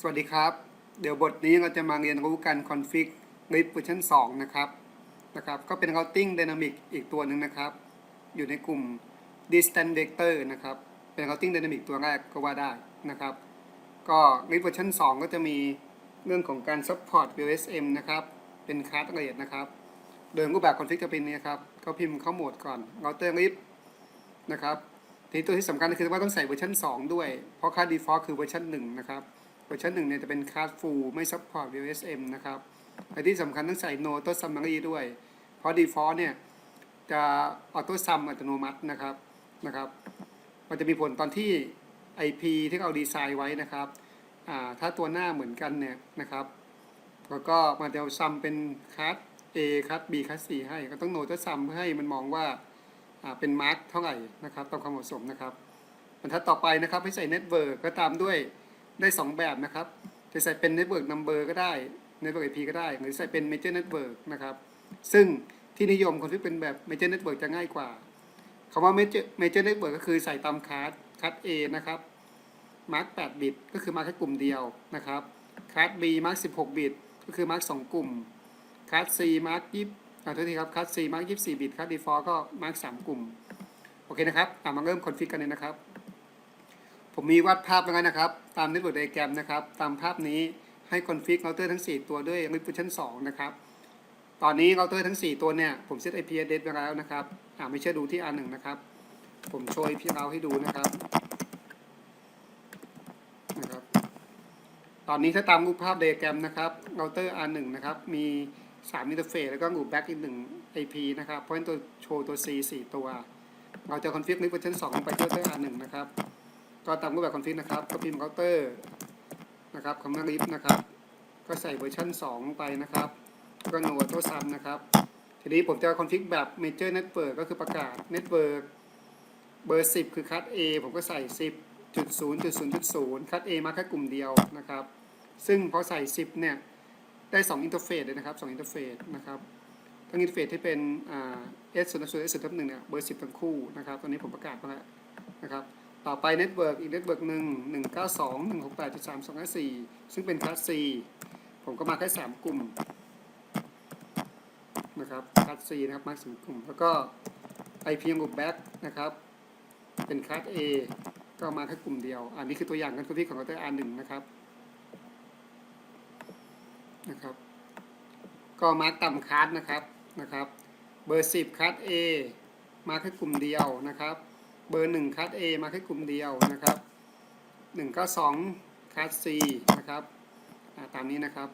สวัสดีครับ เดี๋ยวบทนี้เราจะมาเรียนรู้การ config lib เวอร์ชัน2นะครับนะครับก็เป็น routing dynamic อีกตัวหนึ่งนะครับ อยู่ในกลุ่ม distance vector นะครับ เป็น routing dynamic ตัวแรกก็ว่าได้นะครับ ก็ lib เวอร์ชัน2 ก็จะมีเรื่องของการ support VSM นะครับ เป็น card rate นะครับ โดยรูปแบบ config จะเป็นนี้ครับก็พิมพ์เข้าโหมดก่อน router lib นะครับทีนี้ตัวที่สำคัญก็คือว่าต้องใส่เวอร์ชัน2 ด้วย เพราะค่า default คือเวอร์ชัน1นะครับ เวอร์ชันหนึ่งเนี่ยจะเป็นคลาสฟูลไม่ support VSM นะครับและที่สำคัญต้องใส่ no auto summary ด้วย เพราะ default เนี่ยจะ auto sum อัตโนมัตินะครับนะครับมันจะมีผลตอนที่ IP ที่เราดีไซน์ไว้นะครับอ่าถ้าตัวหน้าเหมือนกันเนี่ยนะครับ แล้วก็มันจะซัมเป็นคัส A คัส B คัส C ให้ก็ต้อง no auto sum เพื่อให้มันมองว่าอ่าเป็นมาร์กเท่าไหร่นะครับตามความเหมาะสมนะครับบรรทัดต่อไปนะครับให้ใส่ network ก็ตามด้วย ได้ 2 แบบนะครับ จะใส่เป็น Network Number ก็ได้ Network IP ก็ได้ หรือใส่เป็น Major Network นะครับ ซึ่งที่นิยมคนที่เป็นแบบ Major Network จะง่ายกว่าคำว่า Major Major Network ก็คือใส่ตามคาร์ดคาร์ด A นะครับมาร์ก8บิต ก็คือมาร์กแค่กลุ่มเดียวนะครับคาร์ด B มาร์ก16 บิต ก็คือมาร์ก2กลุ่มคาร์ด C มาร์ก20อ่าโทษทีครับคาร์ด C มาร์ก24บิตคาร์ด Default ก็มาร์ก3กลุ่ม โอเคนะครับ อะมาเริ่มคอนฟิกกันเลยนะครับ ผมมีวาดภาพแล้วนะครับ ตาม Network Diagram นะครับ ตามภาพนี้ให้คอนฟิกเราเตอร์ทั้ง 4 ตัวด้วย Resolution 2นะครับ ตอนนี้เราเตอร์ทั้ง 4 ตัวเนี่ย ผมเซต IP address ไปแล้วนะครับ อ่าไม่เชื่อดูที่ R1 นะครับ ผมโชว์ IP เราให้ดูนะครับนะครับ ตอนนี้ถ้าตามรูปภาพ Diagram นะครับเราเตอร์ R1 นะครับ มี3 interface แล้วก็รูป back อีก1 IP นะครับ เพราะฉะนั้นตัวโชว์ตัว C 4 ตัว เราจะคอนฟิก Resolution 2ลงไปที่เราเตอร์ R1 นะครับ ก็ตามรูปแบบคอนฟิกนะครับ ก็พิมพ์เคาน์เตอร์นะครับคำว่าลิฟนะครับ ก็ใส่เวอร์ชัน2ลงไปนะครับ ก็โนโตซัมนะครับ ทีนี้ผมจะคอนฟิกแบบ Major Network ก็คือประกาศ Network เบอร์ 10 คือคัด A ผมก็ใส่ 10.0.0.0 คัด A มาแค่กลุ่มเดียวนะครับ ซึ่งพอใส่ 10 เนี่ย ได้2อินเทอร์เฟซเลยนะครับ2อินเทอร์เฟซนะครับทั้งอินเทอร์เฟซที่เป็นอ่า S 0 0 S 0 1เนี่ยเบอร์ 10 ทั้งคู่นะครับ ตอนนี้ผมประกาศมาแล้วนะครับ ต่อไปเน็ตเวิร์กอีกเน็ตเวิร์กหนึ่งหนึ่งเก้าสองหนึ่งหกแปดจุดสามสองห้าสี่ซึ่งเป็นคลาส C ผมก็มาแค่สามกลุ่มนะครับคลาส C นะครับมาสามกลุ่ม แล้วก็ IP กลุ่มแบ็กนะครับ เป็นคลาส A ก็มาแค่กลุ่มเดียว อันนี้คือตัวอย่างการคอนฟิกของเราเตอร์ R1 นะครับนะครับ ก็มาร์กต่ำคลาสนะครับนะครับ เบอร์10คลาส A มาแค่กลุ่มเดียวนะครับ เบอร์หนึ่งคัส A มาแค่กลุ่มเดียวนะครับหนึ่งก็สองคัส C นะครับตามนี้นะครับ